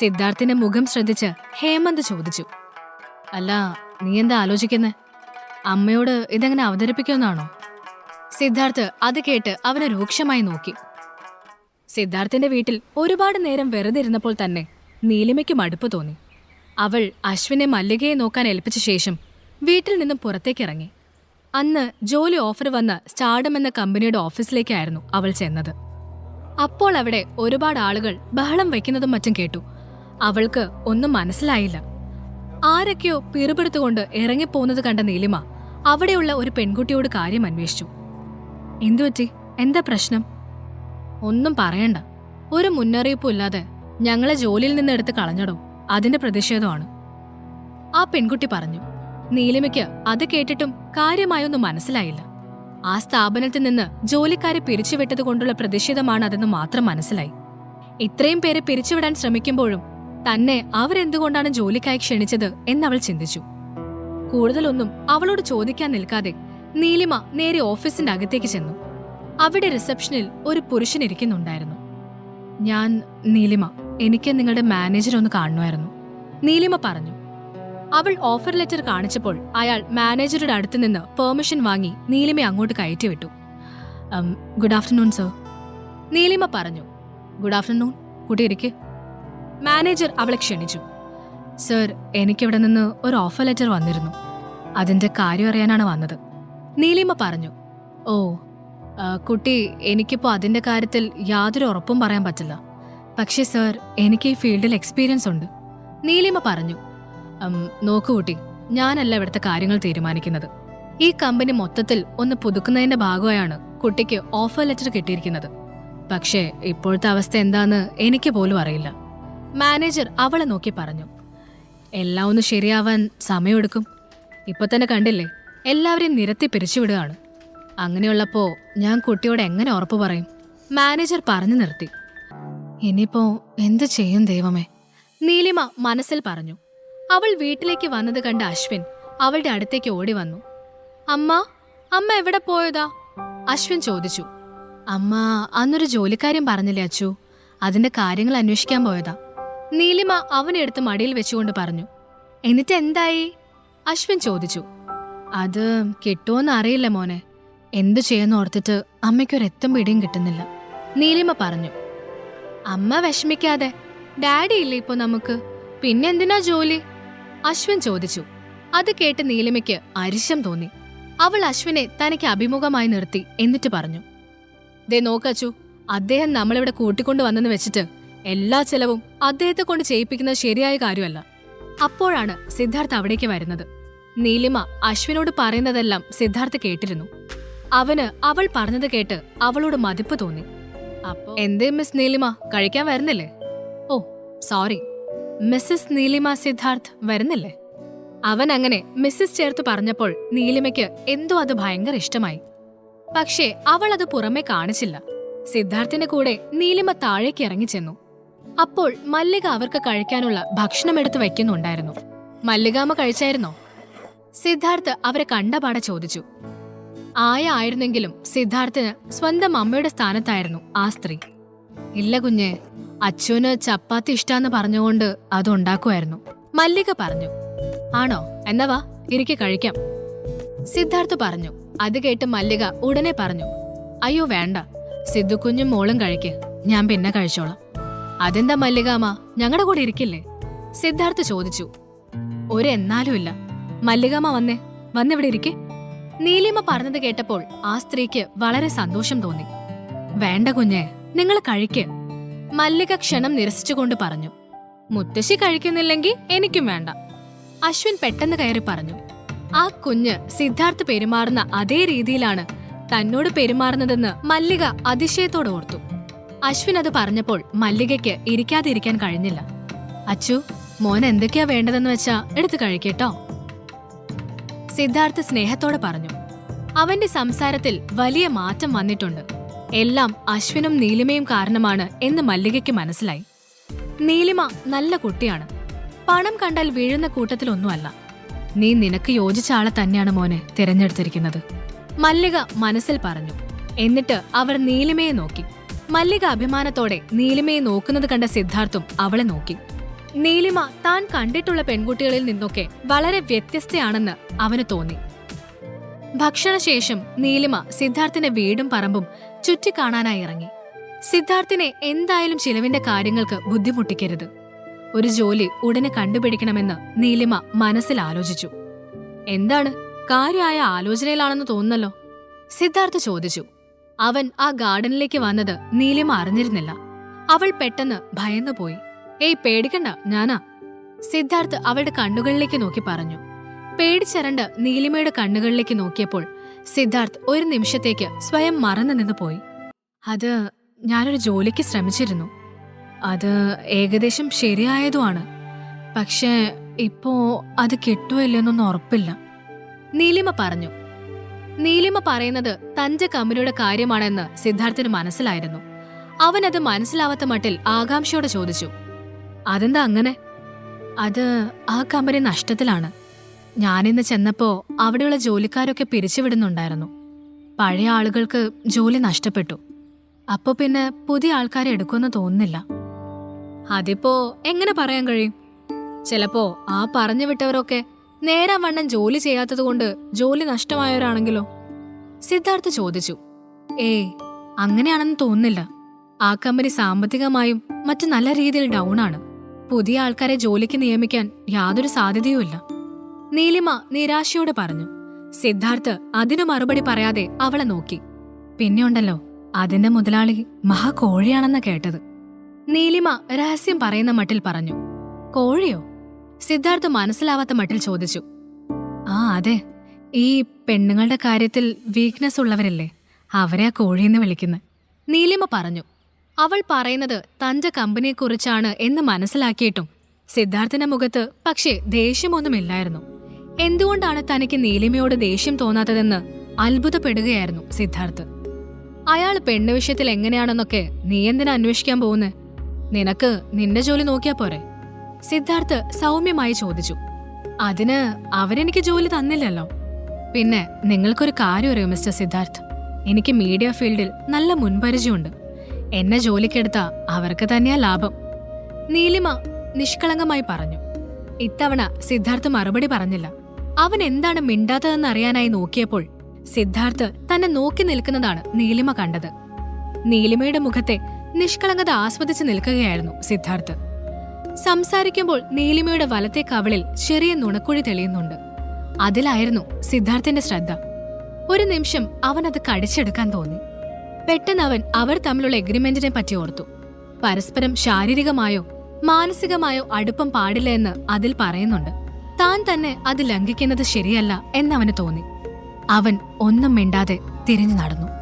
സിദ്ധാർത്ഥിന്റെ മുഖം ശ്രദ്ധിച്ച് ഹേമന്ത് ചോദിച്ചു. അല്ല നീ എന്താ ആലോചിക്കുന്നേ? അമ്മയോട് ഇതെങ്ങനെ അവതരിപ്പിക്കുമെന്നാണോ? സിദ്ധാർത്ഥ് അത് കേട്ട് അവനെ രൂക്ഷമായി നോക്കി. സിദ്ധാർത്ഥിന്റെ വീട്ടിൽ ഒരുപാട് നേരം വെറുതെ ഇരുന്നപ്പോൾ തന്നെ നീലിമയ്ക്ക് മടുപ്പ് തോന്നി. അവൾ അശ്വിനെ മല്ലികയെ നോക്കാൻ ഏൽപ്പിച്ച ശേഷം വീട്ടിൽ നിന്നും പുറത്തേക്കിറങ്ങി അന്ന് ജോലി ഓഫർ വന്ന സ്റ്റാർഡം എന്ന കമ്പനിയുടെ ഓഫീസിലേക്കായിരുന്നു അവൾ ചെന്നത്. അപ്പോൾ അവിടെ ഒരുപാട് ആളുകൾ ബഹളം വയ്ക്കുന്നതും മറ്റും കേട്ടു. അവൾക്ക് ഒന്നും മനസ്സിലായില്ല. ആരൊക്കെയോ പിറുപെടുത്തുകൊണ്ട് ഇറങ്ങിപ്പോകുന്നത് കണ്ട നീലിമ അവിടെയുള്ള ഒരു പെൺകുട്ടിയോട് കാര്യം അന്വേഷിച്ചു. എന്തുപറ്റി എന്താ പ്രശ്നം? ഒന്നും പറയണ്ട. ഒരു മുന്നറിയിപ്പും ഇല്ലാതെ ഞങ്ങളെ ജോലിയിൽ നിന്ന് എടുത്ത് കളഞ്ഞടോ. അതിന്റെ പ്രതിഷേധമാണ്. ആ പെൺകുട്ടി പറഞ്ഞു. നീലിമയ്ക്ക് അത് കേട്ടിട്ടും കാര്യമായൊന്നും മനസ്സിലായില്ല. ആ സ്ഥാപനത്തിൽ നിന്ന് ജോലിക്കാരെ പിരിച്ചുവിട്ടത് കൊണ്ടുള്ള പ്രതിഷേധമാണ് അതെന്ന് മാത്രം മനസ്സിലായി. ഇത്രയും പേരെ പിരിച്ചുവിടാൻ ശ്രമിക്കുമ്പോഴും തന്നെ അവരെന്തുകൊണ്ടാണ് ജോലിക്കായി ക്ഷണിച്ചത് എന്നവൾ ചിന്തിച്ചു. കൂടുതലൊന്നും അവളോട് ചോദിക്കാൻ നിൽക്കാതെ നീലിമ നേരെ ഓഫീസിന്റെ അകത്തേക്ക് ചെന്നു. അവിടെ റിസപ്ഷനിൽ ഒരു പുരുഷൻ ഇരിക്കുന്നുണ്ടായിരുന്നു. ഞാൻ നീലിമ എനിക്ക് നിങ്ങളുടെ മാനേജർ ഒന്ന് കാണുമായിരുന്നു നീലിമ പറഞ്ഞു. അവൾ ഓഫർ ലെറ്റർ കാണിച്ചപ്പോൾ അയാൾ മാനേജറുടെ അടുത്ത് നിന്ന് പെർമിഷൻ വാങ്ങി നീലിമയെ അങ്ങോട്ട് കയറ്റി വിട്ടു ഗുഡ് ആഫ്റ്റർനൂൺ സർ. നീലിമ പറഞ്ഞു. Good afternoon കുട്ടിയിരിക്കേ. മാനേജർ അവളെ ക്ഷണിച്ചു. സർ എനിക്കിവിടെ നിന്ന് ഒരു ഓഫർ ലെറ്റർ വന്നിരുന്നു. അതിന്റെ കാര്യം അറിയാനാണ് വന്നത്. നീലിമ പറഞ്ഞു ഓ കുട്ടി എനിക്കിപ്പോ അതിന്റെ കാര്യത്തിൽ യാതൊരു ഉറപ്പും പറയാൻ പറ്റില്ല. പക്ഷേ സർ എനിക്ക് ഈ ഫീൽഡിൽ എക്സ്പീരിയൻസ് ഉണ്ട്. നീലിമ പറഞ്ഞു "ഉം, നോക്കൂ കുട്ടി ഞാനല്ല ഇവിടുത്തെ കാര്യങ്ങൾ തീരുമാനിക്കുന്നത്. ഈ കമ്പനി മൊത്തത്തിൽ ഒന്ന് പുതുക്കുന്നതിന്റെ ഭാഗമായാണ് കുട്ടിക്ക് ഓഫർ ലെറ്റർ കിട്ടിയിരിക്കുന്നത്. പക്ഷേ ഇപ്പോഴത്തെ അവസ്ഥ എന്താണെന്ന് എനിക്ക് പോലും അറിയില്ല. മാനേജർ അവളെ നോക്കി പറഞ്ഞു. എല്ലാം ഒന്ന് ശരിയാവാൻ സമയമെടുക്കും. ഇപ്പൊ തന്നെ കണ്ടില്ലേ എല്ലാവരെയും നിരത്തി പിരിച്ചുവിടുകയാണ്. അങ്ങനെയുള്ളപ്പോ ഞാൻ കുട്ടിയോട് എങ്ങനെ ഉറപ്പ് പറയും? മാനേജർ പറഞ്ഞു നിർത്തി. ഇനിയിപ്പോ എന്ത് ചെയ്യും ദൈവമേ? നീലിമ മനസ്സിൽ പറഞ്ഞു. അവൾ വീട്ടിലേക്ക് വന്നത് കണ്ട അശ്വിൻ അവളുടെ അടുത്തേക്ക് ഓടി വന്നു. അമ്മ അമ്മ എവിടെ പോയതാ? അശ്വിൻ ചോദിച്ചു. അമ്മ അന്നൊരു ജോലിക്കാര്യം പറഞ്ഞില്ലേ അച്ചു? അതിന്റെ കാര്യങ്ങൾ അന്വേഷിക്കാൻ പോയതാ. നീലിമ അവനെ എടുത്ത് മടിയിൽ വെച്ചുകൊണ്ട് പറഞ്ഞു. എന്നിട്ട് എന്തായി അശ്വിൻ ചോദിച്ചു. അത് കിട്ടുമോന്ന് അറിയില്ല മോനെ. എന്തു ചെയ്യുന്ന ഓർത്തിട്ട് അമ്മയ്ക്കൊരെത്തും പിടിയും കിട്ടുന്നില്ല. നീലിമ പറഞ്ഞു. അമ്മ വിഷമിക്കാതെ. ഡാഡി ഇല്ലേ ഇപ്പൊ നമുക്ക്? പിന്നെന്തിനാ ജോലി? അശ്വിൻ ചോദിച്ചു. അത് കേട്ട് നീലിമയ്ക്ക് അരിശം തോന്നി. അവൾ അശ്വിനെ തനിക്ക് അഭിമുഖമായി നിർത്തി എന്നിട്ട് പറഞ്ഞു. ദേ നോക്കച്ചു അദ്ദേഹം നമ്മളിവിടെ കൂട്ടിക്കൊണ്ടു വന്നെന്ന് വെച്ചിട്ട് എല്ലാ ചെലവും അദ്ദേഹത്തെ കൊണ്ട് ചെയ്യിപ്പിക്കുന്നത് ശരിയായ കാര്യമല്ല. അപ്പോഴാണ് സിദ്ധാർത്ഥ് അവിടേക്ക് വരുന്നത്. നീലിമ അശ്വിനോട് പറയുന്നതെല്ലാം സിദ്ധാർത്ഥ് കേട്ടിരുന്നു. അവന് അവൾ പറഞ്ഞത് കേട്ട് അവളോട് മതിപ്പ് തോന്നി. അപ്പോ എന്തേ മിസ് നീലിമ? കഴിക്കാൻ വരുന്നില്ലേ? ഓ സോറി. മിസ്സസ് നീലിമ സിദ്ധാർത്ഥ് വരുന്നില്ലേ? അവൻ അങ്ങനെ മിസ്സസ് ചേർത്ത് പറഞ്ഞപ്പോൾ നീലിമയ്ക്ക് എന്തോ അത് ഭയങ്കര ഇഷ്ടമായി. പക്ഷേ അവൾ അത് പുറമെ കാണിച്ചില്ല. സിദ്ധാർത്ഥിന്റെ കൂടെ നീലിമ താഴേക്ക് ഇറങ്ങി ചെന്നു. അപ്പോൾ മല്ലിക അവർക്ക് കഴിക്കാനുള്ള ഭക്ഷണം എടുത്തു വയ്ക്കുന്നുണ്ടായിരുന്നു മല്ലികാമ്മ കഴിച്ചായിരുന്നോ? സിദ്ധാർത്ഥ് അവരെ കണ്ടപാടെ ചോദിച്ചു. ആയ ആയിരുന്നെങ്കിലും സിദ്ധാർത്ഥിന് സ്വന്തം അമ്മയുടെ സ്ഥാനത്തായിരുന്നു ആ സ്ത്രീ. ഇല്ല കുഞ്ഞെ അച്ഛന് ചപ്പാത്തി ഇഷ്ടാന്ന് പറഞ്ഞുകൊണ്ട് അത് ഉണ്ടാക്കുമായിരുന്നു മല്ലിക പറഞ്ഞു ആണോ? എന്നവാ ഇരിക്കെ കഴിക്കാം. സിദ്ധാർത്ഥ് പറഞ്ഞു അത് കേട്ട് മല്ലിക ഉടനെ പറഞ്ഞു അയ്യോ വേണ്ട. സിദ്ധു കുഞ്ഞും മോളും കഴിക്ക്. ഞാൻ പിന്നെ കഴിച്ചോളാം. അതെന്താ മല്ലികാമ? ഞങ്ങളുടെ കൂടെ ഇരിക്കില്ലേ? സിദ്ധാർത്ഥ് ചോദിച്ചു. ഒരെന്നാലും ഇല്ല. മല്ലികാമ വന്നേ. വന്നിവിടെ ഇരിക്കേ. നീലിമ പറഞ്ഞത് കേട്ടപ്പോൾ ആ സ്ത്രീക്ക് വളരെ സന്തോഷം തോന്നി. വേണ്ട കുഞ്ഞെ നിങ്ങൾ കഴിക്ക്. മല്ലിക ക്ഷണം നിരസിച്ചുകൊണ്ട് പറഞ്ഞു. മുത്തശ്ശി കഴിക്കുന്നില്ലെങ്കിൽ എനിക്കും വേണ്ട. അശ്വിൻ പെട്ടെന്ന് കയറി പറഞ്ഞു. ആ കുഞ്ഞ് സിദ്ധാർത്ഥ് പെരുമാറുന്ന അതേ രീതിയിലാണ് തന്നോട് പെരുമാറുന്നതെന്ന് മല്ലിക അതിശയത്തോട് ഓർത്തു. അശ്വിൻ അത് പറഞ്ഞപ്പോൾ മല്ലികയ്ക്ക് ഇരിക്കാതിരിക്കാൻ കഴിഞ്ഞില്ല. അച്ചു മോൻ എന്തൊക്കെയാ വേണ്ടതെന്ന് വെച്ചാ എടുത്തു കഴിക്കേട്ടോ. സിദ്ധാർത്ഥ് സ്നേഹത്തോടെ പറഞ്ഞു അവന്റെ സംസാരത്തിൽ വലിയ മാറ്റം വന്നിട്ടുണ്ട്. എല്ലാം അശ്വിനും നീലിമയും കാരണമാണ് എന്ന് മല്ലികയ്ക്ക് മനസ്സിലായി. നീലിമ നല്ല കുട്ടിയാണ്. പണം കണ്ടാൽ വീഴുന്ന കൂട്ടത്തിലൊന്നുമല്ല. നീ നിനക്ക് യോജിച്ച ആളെ തന്നെയാണ് മോനെ തിരഞ്ഞെടുത്തിരിക്കുന്നത്. മല്ലിക മനസ്സിൽ പറഞ്ഞു എന്നിട്ട് അവർ നീലിമയെ നോക്കി. മല്ലിക അഭിമാനത്തോടെ നീലിമയെ നോക്കുന്നത് കണ്ട സിദ്ധാർത്ഥും അവളെ നോക്കി. നീലിമ താൻ കണ്ടിട്ടുള്ള പെൺകുട്ടികളിൽ നിന്നൊക്കെ വളരെ വ്യത്യസ്തയാണെന്ന് അവന് തോന്നി. ഭക്ഷണശേഷം നീലിമ സിദ്ധാർത്ഥിന്റെ വീടും പറമ്പും ചുറ്റിക്കാണാനായി ഇറങ്ങി. സിദ്ധാർത്ഥിനെ എന്തായാലും ചിലവിന്റെ കാര്യങ്ങൾക്ക് ബുദ്ധിമുട്ടിക്കരുത്. ഒരു ജോലി ഉടനെ കണ്ടുപിടിക്കണമെന്ന് നീലിമ മനസ്സിൽ ആലോചിച്ചു. എന്താണ്? കാര്യമായ ആലോചനയിലാണെന്ന് തോന്നുന്നല്ലോ. സിദ്ധാർത്ഥ് ചോദിച്ചു. അവൻ ആ ഗാർഡനിലേക്ക് വന്നത് നീലിമ അറിഞ്ഞിരുന്നില്ല. അവൾ പെട്ടെന്ന് ഭയന്നുപോയി. ഏയ് പേടിക്കണ്ട ഞാനാ. സിദ്ധാർത്ഥ് അവളുടെ കണ്ണുകളിലേക്ക് നോക്കി പറഞ്ഞു. പേടിച്ചരണ്ട് നീലിമയുടെ കണ്ണുകളിലേക്ക് നോക്കിയപ്പോൾ സിദ്ധാർത്ഥ് ഒരു നിമിഷത്തേക്ക് സ്വയം മറന്നു നിന്ന് പോയി. അത് ഞാനൊരു ജോലിക്ക് ശ്രമിച്ചിരുന്നു. അത് ഏകദേശം ശരിയായതുമാണ്. പക്ഷേ ഇപ്പോ അത് കിട്ടുമോ ഇല്ലെന്നൊന്നും ഉറപ്പില്ല. നീലിമ പറഞ്ഞു. നീലിമ പറയുന്നത് തന്റെ കമ്പനിയുടെ കാര്യമാണെന്ന് സിദ്ധാർത്ഥിന് മനസ്സിലായിരുന്നു. അവൻ അത് മനസ്സിലാവാത്ത മട്ടിൽ ആകാംക്ഷയോടെ ചോദിച്ചു അതെന്താ അങ്ങനെ? അത് ആ കമ്പനി നഷ്ടത്തിലാണ്. ഞാനിന്ന് ചെന്നപ്പോ അവിടെയുള്ള ജോലിക്കാരൊക്കെ പിരിച്ചുവിടുന്നുണ്ടായിരുന്നു. പഴയ ആളുകൾക്ക് ജോലി നഷ്ടപ്പെട്ടു. അപ്പോ പിന്നെ പുതിയ ആൾക്കാരെ എടുക്കുമെന്ന് തോന്നുന്നില്ല. അതിപ്പോ എങ്ങനെ പറയാൻ കഴിയും? ചിലപ്പോ ആ പറഞ്ഞു വിട്ടവരൊക്കെ നേരാം വണ്ണം ജോലി ചെയ്യാത്തതുകൊണ്ട് ജോലി നഷ്ടമായവരാണെങ്കിലോ? സിദ്ധാർത്ഥ് ചോദിച്ചു. ഏ അങ്ങനെയാണെന്ന് തോന്നുന്നില്ല. ആ കമ്പനി സാമ്പത്തികമായും മറ്റു നല്ല രീതിയിൽ ഡൗൺ ആണ് പുതിയ ആൾക്കാരെ ജോലിക്ക് നിയമിക്കാൻ യാതൊരു സാധ്യതയുമില്ല. നീലിമ നിരാശയോടെ പറഞ്ഞു. സിദ്ധാർത്ഥ് അതിനു മറുപടി പറയാതെ അവളെ നോക്കി. പിന്നെയുണ്ടല്ലോ അതിന്റെ മുതലാളി മഹാ മഹാകോഴിയാണെന്ന കേട്ടത്. നീലിമ രഹസ്യം പറയുന്ന മട്ടിൽ പറഞ്ഞു. കോഴിയോ? സിദ്ധാർത്ഥ് മനസ്സിലാവാത്ത മട്ടിൽ ചോദിച്ചു. ആ അതെ. ഈ പെണ്ണുങ്ങളുടെ കാര്യത്തിൽ വീക്ക്നെസ് ഉള്ളവരല്ലേ? അവരെ ആ കോഴിയെന്ന് വിളിക്കുന്നു. നീലിമ പറഞ്ഞു അവൾ പറയുന്നത് തന്റെ കമ്പനിയെക്കുറിച്ചാണ് എന്ന് മനസ്സിലാക്കിയിട്ടും സിദ്ധാർത്ഥിന്റെ മുഖത്ത് പക്ഷേ ദേഷ്യമൊന്നുമില്ലായിരുന്നു. എന്തുകൊണ്ടാണ് തനിക്ക് നീലിമയോട് ദേഷ്യം തോന്നാത്തതെന്ന് അത്ഭുതപ്പെടുകയായിരുന്നു സിദ്ധാർത്ഥ്. അയാൾ പെണ്ണ് വിഷയത്തിൽ എങ്ങനെയാണെന്നൊക്കെ നീ എന്തിനാ അന്വേഷിക്കാൻ പോകുന്നേ? നിനക്ക് നിന്റെ ജോലി നോക്കിയാ പോരെ. സിദ്ധാർത്ഥ് സൗമ്യമായി ചോദിച്ചു. അതിന് അവരെനിക്ക് ജോലി തന്നില്ലല്ലോ. പിന്നെ നിങ്ങൾക്കൊരു കാര്യം അറിയോ മിസ്റ്റർ സിദ്ധാർത്ഥ്? എനിക്ക് മീഡിയ ഫീൽഡിൽ നല്ല മുൻപരിചയമുണ്ട്. എന്നെ ജോലിക്കെടുത്ത അവർക്ക് തന്നെയാ ലാഭം. നീലിമ നിഷ്കളങ്കമായി പറഞ്ഞു. ഇത്തവണ സിദ്ധാർത്ഥ് മറുപടി പറഞ്ഞില്ല. അവൻ എന്താണ് മിണ്ടാത്തതെന്ന് അറിയാനായി നോക്കിയപ്പോൾ സിദ്ധാർത്ഥ് തന്നെ നോക്കി നിൽക്കുന്നതാണ് നീലിമ കണ്ടത്. നീലിമയുടെ മുഖത്തെ നിഷ്കളങ്കത ആസ്വദിച്ച് നിൽക്കുകയായിരുന്നു സിദ്ധാർത്ഥ്. സംസാരിക്കുമ്പോൾ നീലിമയുടെ വലത്തെ കവളിൽ ചെറിയ നുണക്കുഴി തെളിയുന്നുണ്ട്. അതിലായിരുന്നു സിദ്ധാർത്ഥന്റെ ശ്രദ്ധ. ഒരു നിമിഷം അവൻ അത് കടിച്ചെടുക്കാൻ തോന്നി. പെട്ടെന്ന് അവൻ അവർ തമ്മിലുള്ള എഗ്രിമെന്റിനെ പറ്റി ഓർത്തു. പരസ്പരം ശാരീരികമായോ മാനസികമായോ അടുപ്പം പാടില്ല എന്ന് അതിൽ പറയുന്നുണ്ട്. താൻ തന്നെ അത് ലംഘിക്കുന്നത് ശരിയല്ല എന്നവന് തോന്നി. അവൻ ഒന്നും മിണ്ടാതെ തിരിഞ്ഞു നടന്നു.